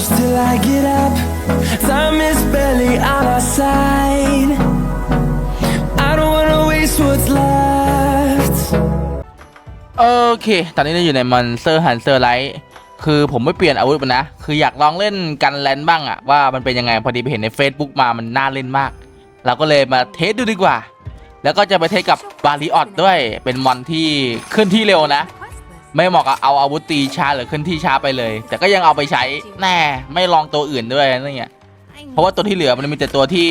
close till I get up. Time is barely on our side. I don't wanna waste what's left. โอเค ตอนนี้เราอยู่ในมอนเซอร์ฮันเซอร์ไลท์คือผมไม่เปลี่ยนอาวุธมันนะ คืออยากลองเล่นกันแลนบ้างอะว่ามันเป็นยังไง พอดีไปเห็นใน Facebook มามันน่าเล่นมาก เราก็เลยมาเทสดูดีกว่า แล้วก็จะไปเทสกับบาริออดด้วย เป็นมอนที่ขึ้นที่เร็วนะ ไม่เหมาะกับเอาอาวุธตีช้าหรือขึ้นที่ช้าไปเลย แต่ก็ยังเอาไปใช้แน่ไม่ลองตัวอื่นด้วยนั่นเนี่ยเพราะว่าตัวที่เหลือมันมีแต่ตัวที่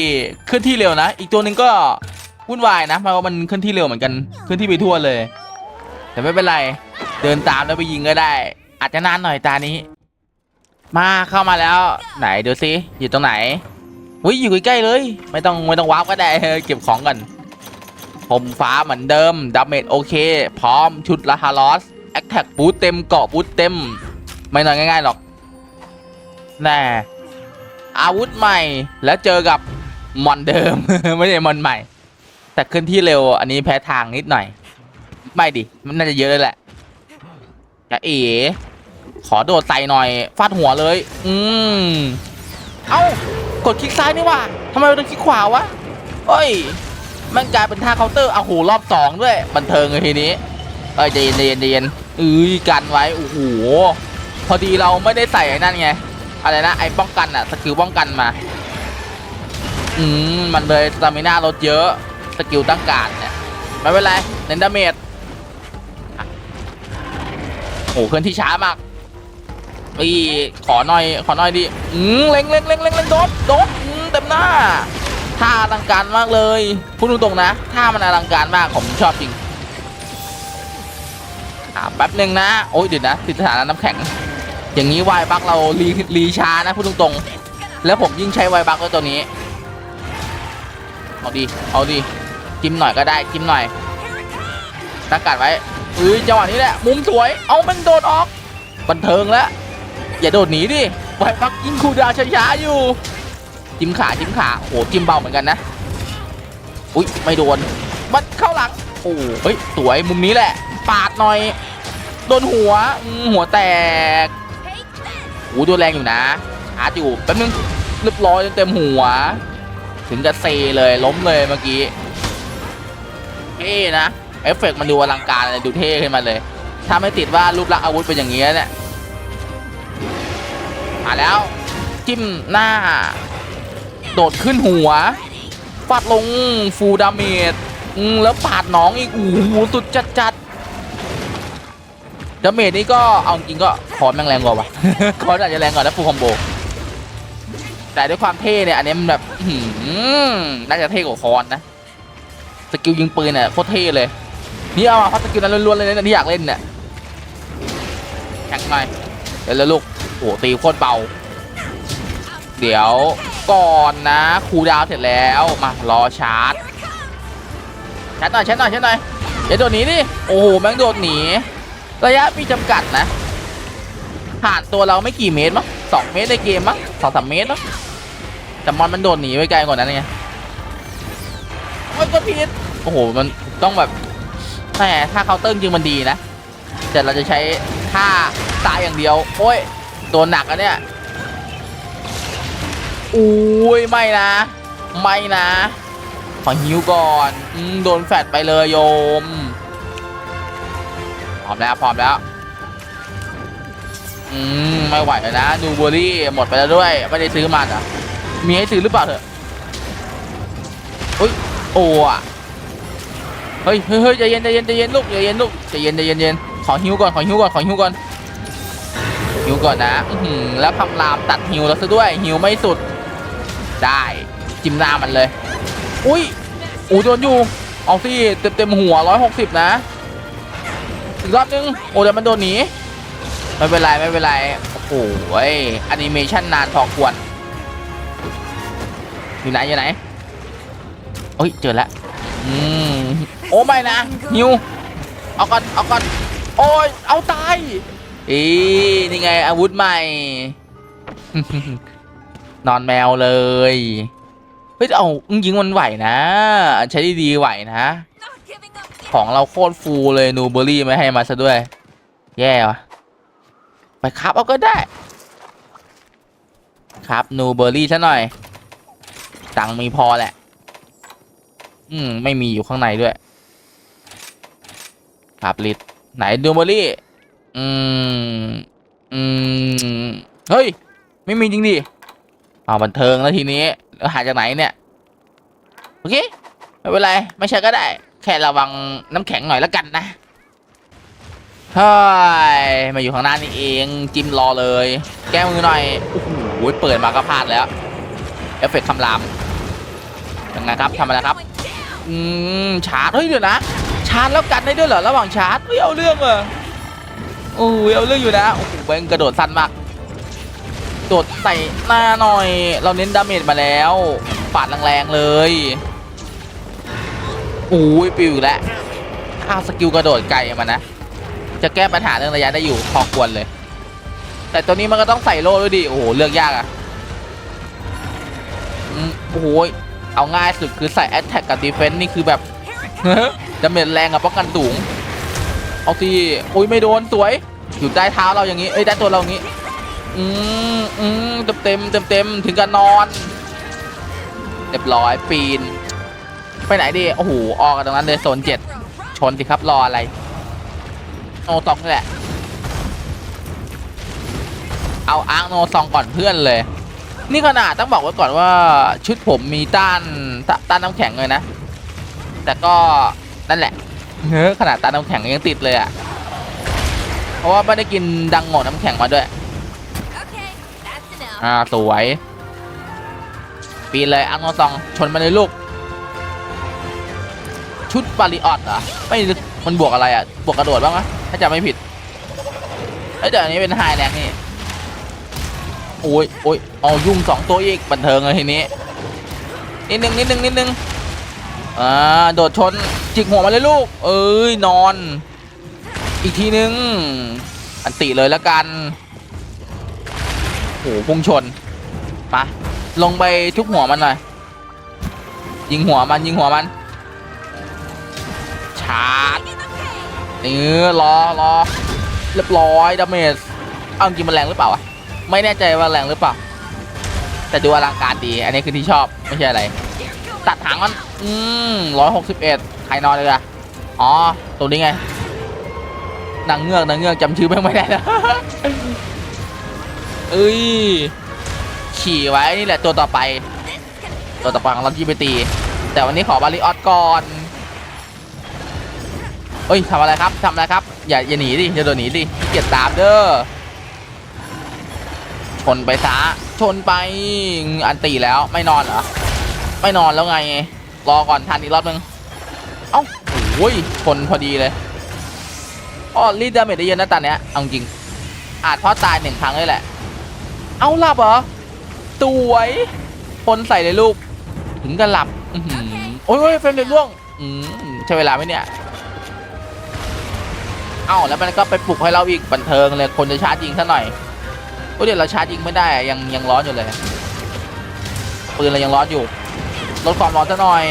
ขึ้นที่เร็วนะ อีกตัวหนึ่งก็วุ่นวายนะเพราะว่ามันขึ้นที่เร็วเหมือนกันขึ้นที่ไปทั่วเลย แต่ไม่เป็นไรเดินตามแล้วไปยิงก็ได้ อาจจะนานหน่อยตานี้ มาเข้ามาแล้ว ไหนดูซิอยู่ตรงไหนอุ้ยอยู่ใกล้ๆเลย ไม่ต้องไม่ต้องวาร์ปก็ได้เก็บของกันผมฟ้าเหมือนเดิมดาเมจโอเค พร้อมชุดลาฮาลอส แอคแท็กบูทเต็มเกาะบูทเต็ม ไม่น้อยง่ายๆหรอกแน่อาวุธใหม่แล้วเจอกับมอนเดิม ไม่ใช่มอนใหม่ แต่ขึ้นที่เร็วอันนี้แพ้ทางนิดหน่อย ไม่ดิมันน่าจะเยอะเลยแหละจะเอ๋ขอโดดใส่หน่อยฟาดหัวเลย อืมเอ้ากดคลิกซ้ายนี่ว่าทำไมเราต้องคลิกขวาวะเอ้ยมันกลายเป็นท่าเคาน์เตอร์อ้าวโหรอบสองด้วยบันเทิงเลยทีนี้ เอ้ยใจเย็นใจเย็นใจเย็นเอ้ยกันไว้โอ้โหพอดีเราไม่ได้ใส่ไอ้นั่นไงอะไรนะไอ้ป้องกันอะสกิลป้องกันมาอืมมันเลยสตามิน่าลดเยอะสกิลตั้งการเนี่ยไม่เป็นไรเน้นดาเมจโอ้เคลื่อนที่ช้ามากอีขอหน่อยขอหน่อยดิอืมเล็งเล็งเล็งเล็งเล็งโดดโดดอืมเต็มหน้าท่าอลังการมากเลยพูดตรงๆนะท่ามันอลังการมากผมชอบจริง อ่าแป๊บหนึ่งนะ โอ้ยเดี๋ยวนะติดสถานะน้ำแข็ง อย่างนี้วายบักเรารีรีช้านะพูดตรงๆ แล้วผมยิ่งใช้วายบักด้วยตัวนี้ เอาดีเอาดีจิ้มหน่อยก็ได้จิ้มหน่อยตั้งการไว้เอ้ยจังหวะนี้แหละมุมสวย เอามันโดดออก บันเทิงแล้ว อย่าโดดหนีดิวายบักยิงคูดาวช้าๆอยู่ จิ้มขาจิ้มขาโอ้จิ้มเบาเหมือนกันนะอุ้ยไม่โดนมันเข้าหลังโอ้เฮ้ยสวยมุมนี้แหละ ปาดหน่อย โดนหัวอืมหัวแตกโอ้โดนแรงอยู่นะชาร์จอยู่แป๊บนึงเรียบร้อยเต็มหัว ถึงจะเซเลยล้มเลยเมื่อกี้เท่นะเอฟเฟกต์มันดูอลังการเลยดูเท่ขึ้นมาเลย ถ้าไม่ติดว่ารูปลักษณ์อาวุธเป็นอย่างนี้เนี่ยมาแล้วจิ้มหน้า โดดขึ้นหัวฟาดลงฟูดาเมจแล้วปาดหน้องอีกโอ้โหสุดจัดจัด ดาเมจนี่ก็เอาจริงก็คอนแม่งแรงกว่าวะคอนอาจจะแรงกว่านะฟูคอมโบ แต่ด้วยความเท่เนี่ยอันนี้มันแบบหือน่าจะเท่กว่าคอนนะสกิลยิงปืนเนี่ยโคตรเท่เลย นี่เอามาพัดสกิลนั้นล้วนๆเลยนะที่อยากเล่นเนี่ยแข่งหน่อยเดี๋ยวลูกโอ้ตีโคตรเบา เดี๋ยวก่อนนะครูดาวเสร็จแล้วมารอชาร์จชาร์จหน่อยชาร์จหน่อยชาร์จหน่อยอย่าโดดหนีดิโอ้โหแม่งโดดหนี ระยะมีจำกัดนะ ผ่านตัวเราไม่กี่เมตรมั้งสองเมตรในเกมมั้งสองสามเมตรมั้งแต่มอนมันโดดหนีไปไกลกว่านั้นไงโอ้ยก็ผิดโอ้โห มันต้องแบบแหมถ้าเคาน์เตอร์จริงมันดีนะ แต่เราจะใช้ท่าตายอย่างเดียว โอ้ยโดนหนักอะเนี่ยอุ้ยไม่นะ ไม่นะ ขอฮิวก่อนอโดนแฟดไปเลยโยม ร้อมแล้วพร้อมแล้ว อืมไม่ไหวแล้วนะ ดูบอรี่หมดไปแล้วด้วย ไม่ได้ซื้อมันอะ มีให้ซื้อหรือเปล่าเถอะเฮ้ยโอ้อะเฮ้ยเฮ้ยเฮ้ยใจเย็นใจเย็นใจเย็นลูกใจเย็นลูกใจเย็นใจเย็นใจเย็นขอฮิวก่อนขอฮิวก่อนขอฮิวก่อนฮิวก่อนนะอืแล้วคำรามตัดฮิวแล้วซะด้วยฮิวไม่สุด ได้จิ้มหน้ามันเลย อุ้ยอูโดนอยู่เอาสิเต็มเต็มหัวร้อยหกสิบนะ อีกรอบนึง โอ้เดี๋ยวมันโดนหนี ไม่เป็นไรไม่เป็นไร โอ้โหแอนิเมชันนานพอควร อยู่ไหนอยู่ไหนเฮ้ยเจอแล้วอืมโอ้ไม่นะฮิวเอาก่อนเอาก่อนโอ้ยเอาตายอีนี่ไงอาวุธใหม่ นอนแมวเลยเฮ้ยเอายิงมันไหวนะ ใช้ดีๆไหวนะ ของเราโคตรฟูเลยนูเบอรี่ไม่ให้มาซะด้วย แย่วะไปครับเอาก็ได้ ครับนูเบอรี่ซะหน่อย ตังมีพอแหละ อืม ไม่มีอยู่ข้างในด้วย ครับลิตไหนนูเบอรี่ อืม อืม เฮ้ย ไม่มีจริงดิเอาบันเทิงแล้วทีนี้หาจากไหนเนี่ย โอเค ไม่เป็นไร ไม่ใช่ก็ได้ แค่ระวังน้ำแข็งหน่อยแล้วกันนะเฮ้ยมาอยู่ข้างหน้านี่เองจิ้มรอเลย แก้มือหน่อยโอ้โหเปิดมาก็พลาดแล้วเอฟเฟกต์คำรามยังไงครับทำอะไรครับอืมชาร์จเฮ้ยเดี๋ยวนะชาร์จแล้วกันได้ด้วยเหรอระหว่างชาร์จเฮ้ยเอาเรื่องเหรอโอ้ยเอาเรื่องอยู่นะโอ้โหเบงกระโดดสั้นมากโดดใส่หน้าหน่อย เราเน้นดาเมจมาแล้วปาดแรงๆเลย อ้ยปิวอีกแล้วข้าวสกิลกระโดดไกลมันนะ จะแก้ปัญหาเรื่องระยะได้อยู่พอควรเลย แต่ตัวนี้มันก็ต้องใส่โล่ด้วยดิโอ้โหเลือกยากอะอืมโอ้โหเอาง่ายสุดคือใส่แอ t แทกกับดีเฟน s ์นี่คือแบบ ดาเมจแรงกับป้องกันสูง เอาสิโอ้ยไม่โดนสวย อยู่ใต้เท้าเราอย่างนี้ เอ้ยใต้ตัวเราอย่างนี้ อืมอืมเต็มเต็มเต็มเต็มถึงกันนอน เรียบร้อยปีน ไปไหนดี โอ้โห ออกกันตรงนั้นเลยโซนเจ็ดชนสิครับ รออะไร โนซองนี่แหละ เอาอาร์คโนซองก่อนเพื่อนเลย นี่ขนาดต้องบอกไว้ก่อนว่าชุดผมมีต้านตต้านน้ำแข็งเลยนะ แต่ก็นั่นแหละเฮ้อขนาดต้านน้ำแข็งยังติดเลยอะ่ะ เพราะว่าไม่ได้กินดังโง่น้ำแข็งมาด้วย Okay, that's enough. อ่าสวย ปีนเลยอังโนซองชนมาเลยลูก ชุดบาริออตเหรอะไม่มันบวกอะไรอะ บวกกระโดดบ้างไหมถ้าจำไม่ผิดเอ้ยแต่อันนี้เป็นไฮแรงนี่โอ้ยโอ้ยเอายุ่งสองตัวอีกบันเทิงเลยทีนี้นิดนึงนิดนึงนิดนึงอ่าโดดชนจิกหัวมาเลยลูก เอ้ยนอน อีกทีนึง อันติเลยแล้วกันโอ้โหพุ่งชนปะลงไปทุบหัวมันหน่อยยิงหัวมันยิงหัวมัน ชาร์จนี่รอรอเรียบร้อยดาเมจเอาจริงมันแรงหรือเปล่าวะไม่แน่ใจว่าแรงหรือเปล่า แต่ดูอลังการดี อันนี้คือที่ชอบไม่ใช่อะไร ตัดหางมัน อืมร้อยหกสิบเอ็ดใครนอนเลยอะอ๋อ ตัวนี้ไงนางเงือกนางเงือกจำชื่อไม่ได้แล้วเอ้ย ขี่ไว้นี่แหละตัวต่อไป ตัวต่อไปของเราที่ไปตี แต่วันนี้ขอบาริออสก่อน เอ้ยทำอะไรครับทำอะไรครับ อย่าอย่าหนีดิอย่าโดนหนีดิเกียจตามเด้อชนไปซะชนไปอันตีแล้วไม่นอนเหรอไม่นอนแล้วไง รอก่อนทันอีกรอบนึงเอ้าโอ้ยชนพอดีเลยอ๋อรีดดาเมจได้เยอะนะตอนเนี้ยเอาจริง อาจเพราะตายหนึ่งครั้งเลยแหละ เอาหลับเหรอสวยพ่นใส่เลยลูก ถึงกันหลับโอ้ยเฟรมเดือดร่วงใช้เวลาไหมเนี่ย เอ้าแล้วมันก็ไปปลุกให้เราอีกบันเทิงเลยคนจะชาร์จยิงซะหน่อยโอ้ยเดี๋ยวเราชาร์จยิงไม่ได้ยังยังร้อนอยู่เลยปืนเรายังร้อนอยู่ลดความร้อนซะหน่อย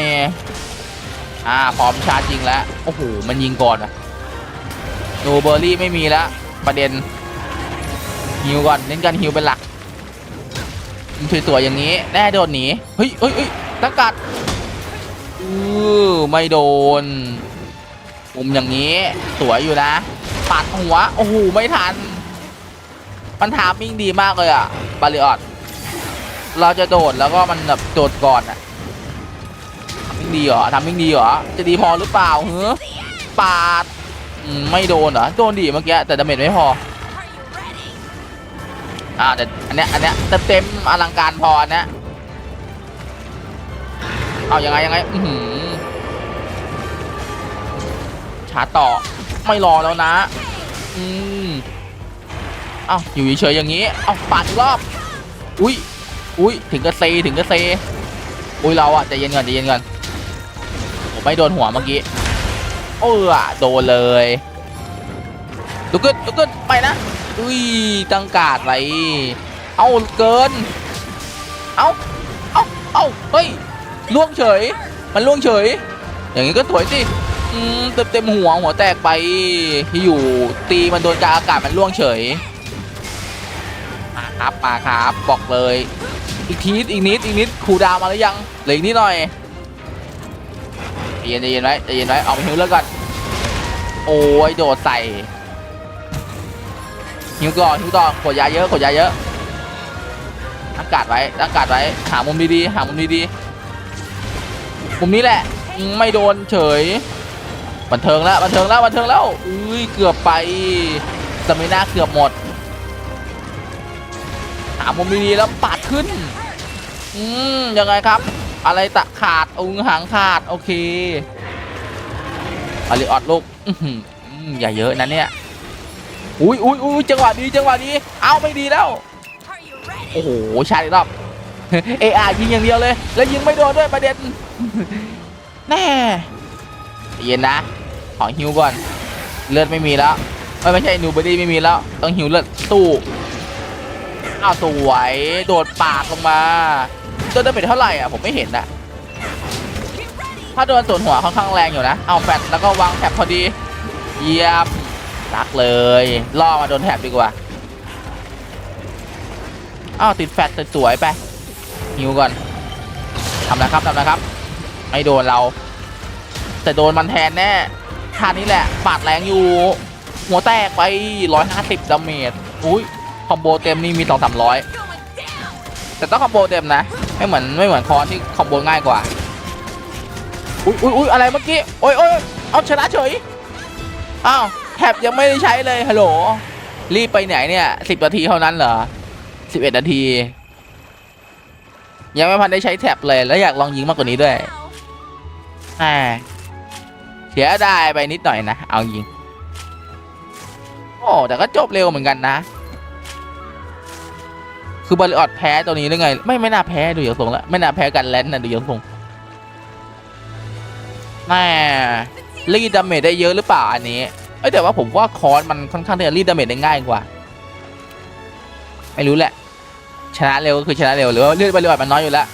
อ่าพร้อมชาร์จยิงแล้วโอ้โหมันยิงก่อนอะโนเบอร์รี่ไม่มีแล้วประเด็นฮิวก่อนเน้นการฮิวเป็นหลักมันสวยๆอย่างนี้แน่โดนหนีเฮ้ยเฮ้ยเฮ้ยตั้งกัดอือไม่โดน มุมอย่างนี้ สวยอยู่นะปัดหัว โอ้โห ไม่ทัน มันทามมิ่งดีมากเลยอะบาริออดเราจะโดดแล้วก็มันแบบโดดก่อนอะทำมิ่งดีเหรอทำมิ่งดีเหรอ จะดีพอหรือเปล่าเฮ้อปาดไม่โดนเหรอ โดนดีเมื่อกี้แต่ดาเมจไม่พอ อ่าแต่อันเนี้ยอันเนี้ยเต็มๆอลังการพออันเนี้ยเอายังไงยังไง อือหือ ชาร์จต่อ ไม่รอแล้วนะ อืมเอ้าอยู่เฉยๆอย่างนี้ เอาปาดอีกรอบ อุ้ยอุ้ยถึงกระเซถึงกระเซอุ้ยเราอะใจเย็นก่อนใจเย็นก่อนผมไม่โดนหัวเมื่อกี้เอออะโดนเลยลุกขึ้นลุกขึ้นไปนะอุ้ยตังการ์ดไว้เอาเกิน เอาเอาเอาเฮ้ยล่วงเฉย มันล่วงเฉย อย่างนี้ก็สวยสิ เต็มเต็มหัวหัวแตกไปอยู่ตีมันโดนกาอากาศมันล่วงเฉยอะครับมาครับบอกเลย อีกทีนิดอีกนิดอีกนิดคูดาวมาหรือยังเหลืออีกนิดหน่อยใจเย็นใจเย็นไว้ใจเย็นไว้เอาไปฮิวเลือดก่อนโอ้ยโดดใส่ฮิวก่อนฮิวต่อกดยาเยอะกดยาเยอะอากาศไว้อากาศไว้หามุมดีๆหามุมดีๆมุมนี้แหละไม่โดนเฉย บันเทิงแล้วบันเทิงแล้วบันเทิงแล้วอุ้ยเกือบไปสมินาเกือบหมดหามุมดีๆแล้วปาดขึ้นอืมยังไงครับ อะไรตะขาดองหางขาดโอเคอาริออดลูกอย่าเยอะนะเนี่ยอุ้ยอุ้ยอุ้ยจังหวะดีจังหวะดีเอาไม่ดีแล้วโอ้โหชาร์จอีกรอบเออายิงอย่างเดียวเลย แล้วยิงไม่โดนด้วยประเด็นแน่เย็นนะ ขอฮิวก่อน เลือดไม่มีแล้วเอ้ยไม่ใช่นูบอดี้ไม่มีแล้ว ต้องฮิวเลือดตู้อ้าวสวยโดดปากลงมาตัวได้เป็นเท่าไหร่อะผมไม่เห็นอะถ้าโดนส่วนหัวค่อนข้างแรงอยู่นะ เอาแฟดแล้วก็วางแถบพอดี เยี่ยมรักเลยล่อมาโดนแถบดีกว่าอ้าวติดแฟดสวยๆไปฮิวก่อนทำนะครับทำนะครับ ไม่โดนเรา แต่โดนมันแทนแน่ ท่านี้แหละ ปาดแรงอยู่ หัวแตกไป 150ดาเมจอุ้ยคอมโบเต็มนี่มี 2 3 0 0 Going down. แต่ต้องคอมโบเต็มนะ ไม่เหมือนไม่เหมือนคอนที่คอมโบง่ายกว่า อุ้ยอุ้ยอุ้ยอะไรเมื่อกี้ โอ้ยโอ้ยเอาชนะเฉย อ้าวแท็บยังไม่ได้ใช้เลย ฮัลโหล รีบไปไหนเนี่ยสิบนาทีเท่านั้นเหรอสิบเอ็ดนาที ยังไม่พันได้ใช้แท็บเลย แล้วอยากลองยิงมากกว่านี้ด้วยแหม เสียไดายไปนิดหน่อยนะ เอายิง โอ้แต่ก็จบเร็วเหมือนกันนะ คือบริออดแพ้ตัวนี้หรือไง ไม่ไม่น่าแพ้ดูอย่างทรงแล้วไม่น่าแพ้กันแลนด์นะดูอย่างทรงแม่รีดดาเมจได้เยอะหรือเปล่าอันนี้เอ้แต่ว่าผมว่าคอนมันค่อนข้างที่จะรีดดาเมจได้ง่ายกว่า ไม่รู้แหละ ชนะเร็วก็คือชนะเร็วหรือว่าเลือดบริออดมันน้อยอยู่แล้ว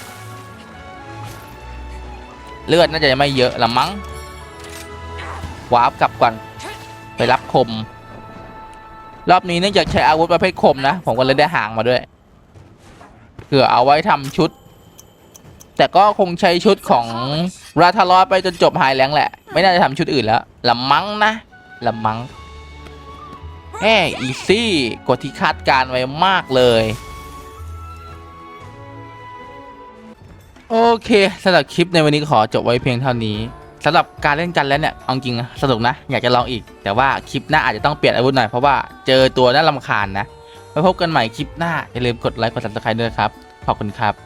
เลือดน่าจะยังไม่เยอะละมั้ง วาร์ปกลับก่อนไปรับคม รอบนี้เนื่องจากใช้อาวุธประเภทคมนะ ผมก็เลยได้หางมาด้วยเผื่อเอาไว้ทำชุด แต่ก็คงใช้ชุดของราธารอสไปจนจบไฮแรงแหละ ไม่น่าจะทำชุดอื่นแล้วละมั้งนะละมั้งแหมอีซี่กว่าที่คาดการไว้มากเลย โอเคสำหรับคลิปในวันนี้ขอจบไว้เพียงเท่านี้ สำหรับการเล่นกันแล้วเนี่ยเอาจริงสนุกนะ อยากจะลองอีก แต่ว่าคลิปหน้าอาจจะต้องเปลี่ยนอาวุธหน่อย เพราะว่าเจอตัวน่าลำคาญนะไว้พบกันใหม่คลิปหน้าอย่าลืมกดไลค์กดซับสไคร้ด้วยครับขอบคุณครับ